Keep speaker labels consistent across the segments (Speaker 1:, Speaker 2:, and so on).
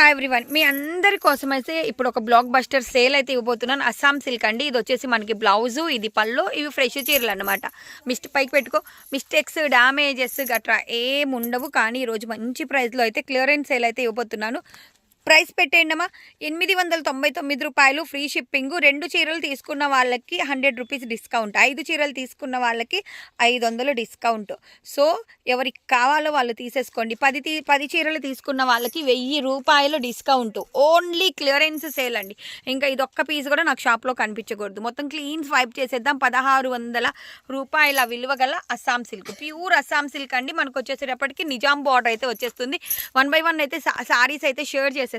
Speaker 1: Hi everyone మీ అందరి కోసం అయితే ఇప్పుడు ఒక బ్లాక్ బస్టర్ సేల్ అయితే ఇవ్వబోతున్నాను. అస్సాం సిల్క్ అండి. ఇది వచ్చేసి మనకి బ్లౌజు ఇది పళ్ళు ఇవి ఫ్రెష్ చీరలు అనమాట మిస్ట్ పైకి పెట్టుకో. మిస్టేక్స్ డ్యామేజెస్ గట్రా ఏం ఉండవు కానీ ఈరోజు మంచి ప్రైస్లో అయితే క్లియరెన్స్ సేల్ అయితే ఇవ్వబోతున్నాను. ప్రైస్ పెట్టేయండమ్మా ఎనిమిది వందల తొంభై తొమ్మిది రూపాయలు ఫ్రీ షిప్పింగ్. రెండు చీరలు తీసుకున్న వాళ్ళకి హండ్రెడ్ రూపీస్ డిస్కౌంట్. ఐదు చీరలు తీసుకున్న వాళ్ళకి ఐదు వందలు డిస్కౌంట్. సో ఎవరికి కావాలో వాళ్ళు తీసేసుకోండి. పది తీ పది చీరలు తీసుకున్న వాళ్ళకి వెయ్యి రూపాయలు డిస్కౌంట్. ఓన్లీ క్లియరెన్స్ సేల్ అండి. ఇంకా ఇది ఒక్క పీస్ కూడా నాకు షాప్లో కనిపించకూడదు. మొత్తం క్లీన్ స్వైప్ చేసేద్దాం. పదహారు వందల రూపాయల విలువ గల Assam silk. Pure Assam silk అండి. మనకు వచ్చేసేటప్పటికి నిజాం బార్డర్ అయితే వచ్చేస్తుంది. వన్ బై వన్ అయితే సారీస్ అయితే షేర్ చేసేస్తాం.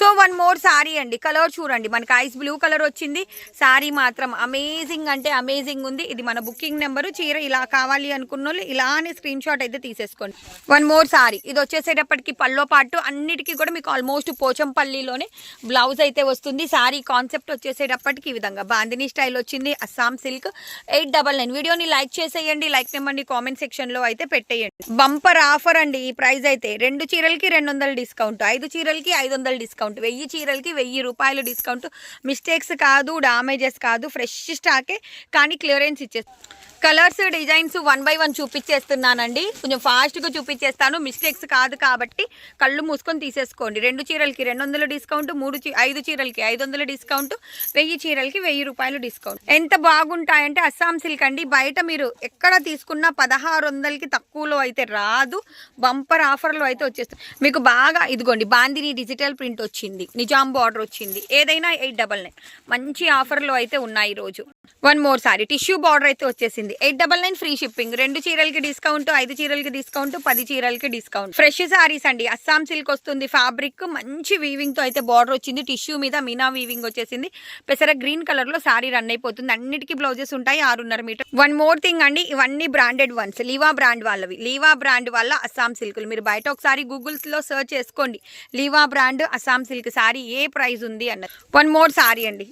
Speaker 1: సో వన్ మోర్ సారీ అండి. కలర్ చూడండి. మనకి ఐస్ బ్లూ కలర్ వచ్చింది. సారీ మాత్రం అమేజింగ్ అంటే అమేజింగ్ ఉంది. ఇది మన బుకింగ్ నెంబరు చీర ఇలా కావాలి అనుకున్న వాళ్ళు ఇలానే స్క్రీన్ షాట్ అయితే తీసేసుకోండి. వన్ మోర్ సారీ ఇది వచ్చేసేటప్పటికి పల్లో పాటు అన్నిటికీ కూడా మీకు ఆల్మోస్ట్ పోచంపల్లిలోనే బ్లౌజ్ అయితే వస్తుంది. సారీ కాన్సెప్ట్ వచ్చేసేటప్పటికి ఈ విధంగా. బాందిని స్టైల్ వచ్చింది. Assam silk eight double nine వీడియోని లైక్ చేసేయండి. లైక్ నెంబర్ని కామెంట్ సెక్షన్లో అయితే పెట్టేయండి. బంపర్ ఆఫర్ అండి. ఈ ప్రైస్ అయితే రెండు చీరలకి రెండు వందల డిస్కౌంట్ ఐదు చీరలకి ఐదు ఐదు వందల డిస్కౌంట్. వెయ్యి చీరలకి వెయ్యి రూపాయలు డిస్కౌంట్. మిస్టేక్స్ కాదు డామేజెస్ కాదు ఫ్రెష్ స్టాకే. కానీ క్లియరెన్స్ ఇచ్చేస్తాను colours designs one by one చూపించేస్తున్నానండి కొంచెం ఫాస్ట్గా చూపించేస్తాను మిస్టేక్స్ కాదు కాబట్టి కళ్ళు మూసుకొని తీసేసుకోండి. రెండు చీరలకి రెండు వందల డిస్కౌంట్ మూడు చీ ఐదు చీరలకి ఐదు వందల డిస్కౌంట్ వెయ్యి చీరలకి వెయ్యి రూపాయలు డిస్కౌంట్. ఎంత బాగుంటాయంటే అస్సాం సిల్క్ అండి. బయట మీరు ఎక్కడ తీసుకున్నా పదహారు వందలకి తక్కువలో అయితే రాదు. బంపర్ ఆఫర్లో అయితే వచ్చేస్తుంది మీకు బాగా ఇదిగోండి బాందిని డిజిటల్ ప్రింట్ వచ్చింది నిజాం బార్డర్ వచ్చింది ఏదైనా ఎయిట్ డబల్ నైన్. మంచి ఆఫర్లో అయితే ఉన్నాయి ఈరోజు one more sari tissue border అయితే వచ్చేసింది. Eight double nine free shipping. రెండు చీరలకి డిస్కౌంట్ ఐదు చీరలకి డిస్కౌంట్ పది చీరలకి డిస్కౌంట్. ఫ్రెష్ సారీస్ అండి. అస్సాం సిల్క్ వస్తుంది ఫ్యాబ్రిక్. మంచి వీవింగ్తో అయితే బార్డర్ వచ్చింది. టిష్యూ మీద మీనా వీవింగ్ వచ్చేసింది. పెసర గ్రీన్ కలర్లో సారీ రన్ అయిపోతుంది. అన్నిటికీ బ్లౌజెస్ ఉంటాయి ఆరున్నర మీటర్. వన్ మోర్ థింగ్ అండి ఇవన్నీ బ్రాండెడ్ వన్స్ లీవా బ్రాండ్ వాళ్ళవి. లీవా బ్రాండ్ వల్ల అస్సాం సిల్క్లు. మీరు బయట ఒకసారి గూగుల్స్లో సెర్చ్ సర్చ్ చేసుకోండి. Liva brand Assam silk sari ఏ ప్రైస్ ఉంది అన్నది. వన్ మోర్ శారీ అండి.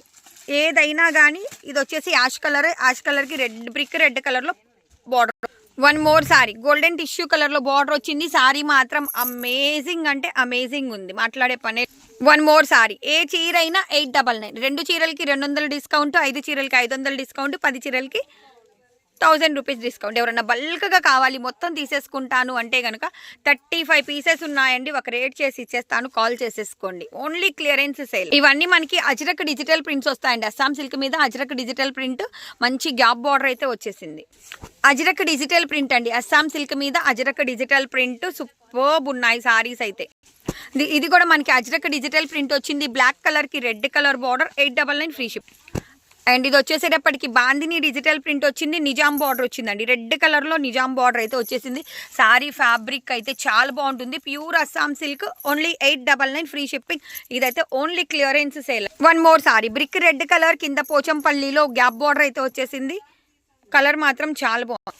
Speaker 1: ఏదైనా కానీ ఇది వచ్చేసి యాష్ కలర్ యాష్ కలర్కి రెడ్ బ్రిక్ రెడ్ కలర్లో border one more sari. Golden tissue కలర్లో బార్డర్ వచ్చింది. సారీ మాత్రం అమేజింగ్ అంటే అమేజింగ్ ఉంది. మాట్లాడే పనే. One more sorry. ఏ చీర అయినా ఎయిట్ డబల్ నైన్ రెండు చీరలకి రెండు వందల డిస్కౌంట్ ఐదు చీరలకి ఐదు వందల డిస్కౌంట్ పది చీరలకి థౌజండ్ రూపీస్ డిస్కౌంట్. ఎవరన్నా బల్క్గా కావాలి మొత్తం తీసేసుకుంటాను అంటే కనుక థర్టీ ఫైవ్ పీసెస్ ఉన్నాయండి. ఒక రేట్ చేసి ఇచ్చేస్తాను కాల్ చేసేసుకోండి. Only clearance sale. ఇవన్నీ మనకి అజరక్ డిజిటల్ ప్రింట్స్ వస్తాయండి. అస్సాం సిల్క్ మీద అజరక్ డిజిటల్ ప్రింట్ మంచి గ్యాప్ బార్డర్ అయితే వచ్చేసింది. అజరక్ డిజిటల్ ప్రింట్ అండి. అస్సాం సిల్క్ మీద అజరక్ డిజిటల్ ప్రింట్ సూపర్బ్ ఉన్నాయి సారీస్ అయితే. ఇది- ఇది కూడా మనకి అజరక్ డిజిటల్ ప్రింట్ వచ్చింది. బ్లాక్ కలర్కి red colour border eight double nine free ship. And ఇది వచ్చేసేటప్పటికి బాందిని డిజిటల్ ప్రింట్ వచ్చింది నిజాం బార్డర్ వచ్చిందండి. రెడ్ కలర్లో నిజాం బార్డర్ అయితే వచ్చేసింది. సారీ ఫ్యాబ్రిక్ అయితే చాలా బాగుంటుంది. Pure Assam silk only eight double nine free shipping. ఇదైతే only clearance sale. One more sari brick red colour కింద పోచంపల్లిలో గ్యాప్ బార్డర్ అయితే వచ్చేసింది. కలర్ మాత్రం చాలా బాగుంది.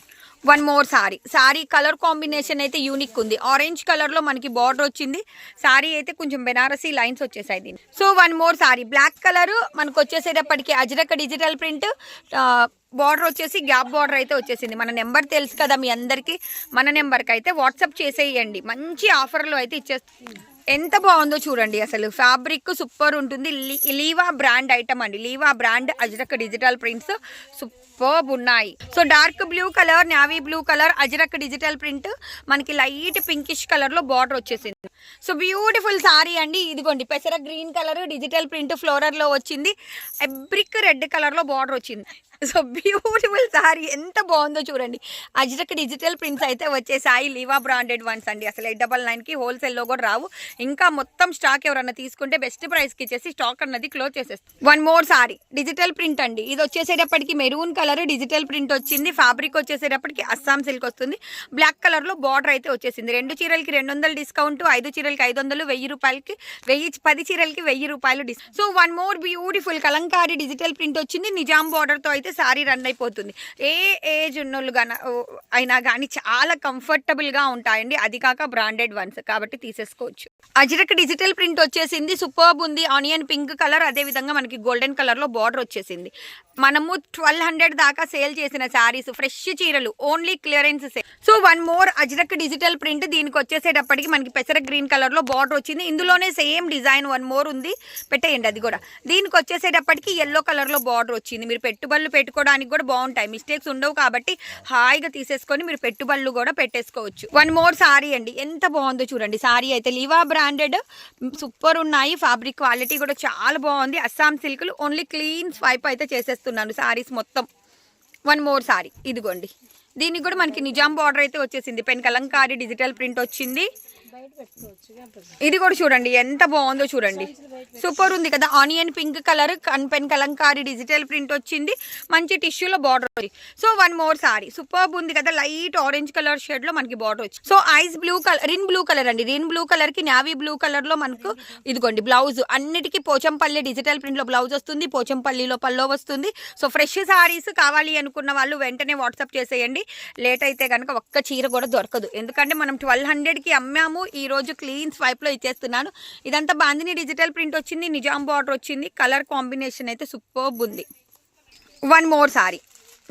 Speaker 1: One more sari sari colour combination అయితే యూనిక్ ఉంది. ఆరెంజ్ కలర్లో మనకి బార్డర్ వచ్చింది. సారీ అయితే కొంచెం బెనారసీ లైన్స్ వచ్చేసాయి దీన్ని so one more sari black colour మనకు వచ్చేసేటప్పటికి అజరక్ డిజిటల్ ప్రింట్ బార్డర్ వచ్చేసి గ్యాప్ బార్డర్ అయితే వచ్చేసింది. మన నెంబర్ తెలుసు కదా మీ అందరికీ. మన నెంబర్కి అయితే వాట్సాప్ చేసేయండి. మంచి ఆఫర్లు అయితే ఇచ్చేస్తుంది ఎంత బాగుందో చూడండి అసలు. ఫ్యాబ్రిక్ సూపర్ ఉంటుంది. లీ- లీవా బ్రాండ్ ఐటమ్ అండి. Liva brand Ajrakh digital prints super ఉన్నాయి. So dark blue colour navy blue colour Ajrakh digital print మనకి లైట్ పింకిష్ కలర్లో బార్డర్ వచ్చేసింది. సో బ్యూటిఫుల్ సారీ అండి ఇదిగోండి. పెసర గ్రీన్ కలర్ డిజిటల్ ప్రింట్ ఫ్లోరర్లో వచ్చింది. ఎబ్రిక్ రెడ్ కలర్లో బార్డర్ వచ్చింది. సో బ్యూటిఫుల్ సారీ ఎంత బాగుందో చూడండి. అజిటక్ డిజిటల్ ప్రింట్స్ అయితే వచ్చేసాయి. లీవా బ్రాండెడ్ వన్స్ అండి. అసలు ఎయిట్ డబల్ నైన్కి హోల్సేల్లో కూడా రావు. ఇంకా మొత్తం స్టాక్ ఎవరన్నా తీసుకుంటే బెస్ట్ ప్రైస్కి ఇచ్చేసి స్టాక్ అన్నది క్లోజ్ చేసేస్తుంది. One more sari digital print అండి. ఇది వచ్చేసేటప్పటికి మెరూన్ కలర్ డిజిటల్ ప్రింట్ వచ్చింది. ఫ్యాబ్రిక్ వచ్చేసేటప్పటికి అస్సాం సిల్క్ వస్తుంది. బ్లాక్ కలర్లో బార్డర్ అయితే వచ్చేసింది. రెండు చీరలకి రెండు వందలు డిస్కౌంట్ ఐదు చీరలకి ఐదు వందలు వెయ్యి రూపాయలకి వెయ్యి పది చీరలకి వెయ్యి రూపాయలు డిస్ so one more beautiful Kalamkari digital print వచ్చింది. నిజాం బార్డర్తో అయితే సారీ రన్ అయిపోతుంది. ఏ ఏజ్ ఉన్నోళ్ళు కానీ అయినా కానీ చాలా కంఫర్టబుల్గా ఉంటాయండి. అది కాక బ్రాండెడ్ వన్స్ కాబట్టి తీసేసుకోవచ్చు. అజరక్ డిజిటల్ ప్రింట్ వచ్చేసింది. సూపర్బ్ ఉంది. Onion pink colour. అదే విధంగా మనకి గోల్డెన్ కలర్లో బార్డర్ వచ్చేసింది. మనము ట్వెల్వ్ హండ్రెడ్ దాకా సేల్ చేసిన శారీస్ ఫ్రెష్ చీరలు only clearance sale. So one more Ajrakh digital print దీనికి వచ్చేసేటప్పటికి మనకి పెసర గ్రీన్ కలర్లో బార్డర్ వచ్చింది. ఇందులోనే సేమ్ డిజైన్ వన్ మోర్ ఉంది. పెట్టేయండి అది కూడా. దీనికి వచ్చేసేటప్పటికి ఎల్లో కలర్లో బార్డర్ వచ్చింది. మీరు పెట్టుబడులు పెట్టుకోవడానికి కూడా బాగుంటాయి. మిస్టేక్స్ ఉండవు కాబట్టి హాయిగా తీసేసుకొని మీరు పెట్టుబడులు కూడా పెట్టేసుకోవచ్చు. వన్ మోర్ సారీ అండి. ఎంత బాగుందో చూడండి. సారీ అయితే లివా బ్రాండెడ్ సూపర్ ఉన్నాయి. ఫ్యాబ్రిక్ క్వాలిటీ కూడా చాలా బాగుంది. అస్సాం సిల్క్లు ఓన్లీ క్లీన్ స్వైప్ అయితే చేసేస్తున్నాను సారీస్ మొత్తం. వన్ మోర్ సారీ ఇదిగోండి. దీనికి కూడా మనకి నిజాం బార్డర్ అయితే వచ్చేసింది. పెన్ కలంకారీ డిజిటల్ ప్రింట్ వచ్చింది. ఇది కూడా చూడండి ఎంత బాగుందో చూడండి. సూపర్ ఉంది కదా onion pink colour pen kalamkari digital print వచ్చింది. మంచి టిష్యూలో బార్డర్ ఉంది. So one more sari super ఉంది కదా లైట్ ఆరెంజ్ కలర్ షేడ్లో మనకి బార్డర్ వచ్చింది. So ice blue colour Rin blue colour అండి. రిన్ బ్లూ కలర్కి నావీ బ్లూ కలర్లో మనకు ఇదిగోండి బ్లౌజ్ అన్నిటికీ పోచంపల్లి డిజిటల్ ప్రింట్లో బ్లౌజ్ వస్తుంది పోచంపల్లిలో పల్లో వస్తుంది. సో ఫ్రెష్ సారీస్ కావాలి అనుకున్న వాళ్ళు వెంటనే వాట్సాప్ చేసేయండి. లేట్ అయితే కనుక ఒక్క చీర కూడా దొరకదు. ఎందుకంటే మనం ట్వెల్వ్ హండ్రెడ్కి అమ్మాము ఈ రోజు క్లీన్ స్వైప్లో ఇచ్చేస్తున్నాను. ఇదంతా బాందిని డిజిటల్ ప్రింట్ వచ్చింది నిజాం బార్డర్ వచ్చింది. కలర్ కాంబినేషన్ అయితే సూపర్ ఉంది. One more sari.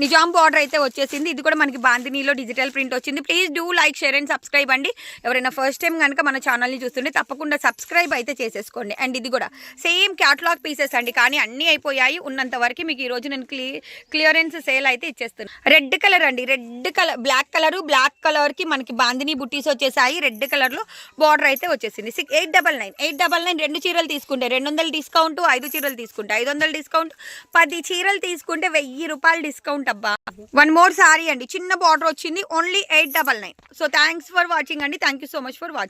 Speaker 1: Nizam border అయితే వచ్చేసింది. ఇది కూడా మనకి బాందినీలో డిజిటల్ ప్రింట్ వచ్చింది. Please do like share and subscribe అండి. ఎవరైనా ఫస్ట్ టైం కనుక మన ఛానల్ని చూస్తుంటే తప్పకుండా సబ్స్క్రైబ్ అయితే చేసేసుకోండి. అండ్ ఇది కూడా సేమ్ క్యాటలాగ్ పీసెస్ అండి. కానీ అన్నీ అయిపోయాయి. ఉన్నంత వరకు మీకు ఈ రోజు నేను క్లీ క్లియరెన్స్ సేల్ అయితే ఇచ్చేస్తాను రెడ్ కలర్ అండి. Red colour black colour black కలర్కి మనకి బాందిని బుట్టీస్ వచ్చేసాయి. రెడ్ కలర్లో బార్డర్ అయితే వచ్చేసింది. Six eight double nine eight double nine రెండు చీరలు తీసుకుంటే రెండు వందలు డిస్కౌంట్ ఐదు చీరలు తీసుకుంటే ఐదు వందలు డిస్కౌంట్ పది చీరలు తీసుకుంటే వెయ్యి రూపాయలు డిస్కౌంట్ డబ్బా వన్ మోర్ సారీ అండి. చిన్న బార్డర్ వచ్చింది. Only eight double nine so thanks for watching అండి. Thank you so much for watching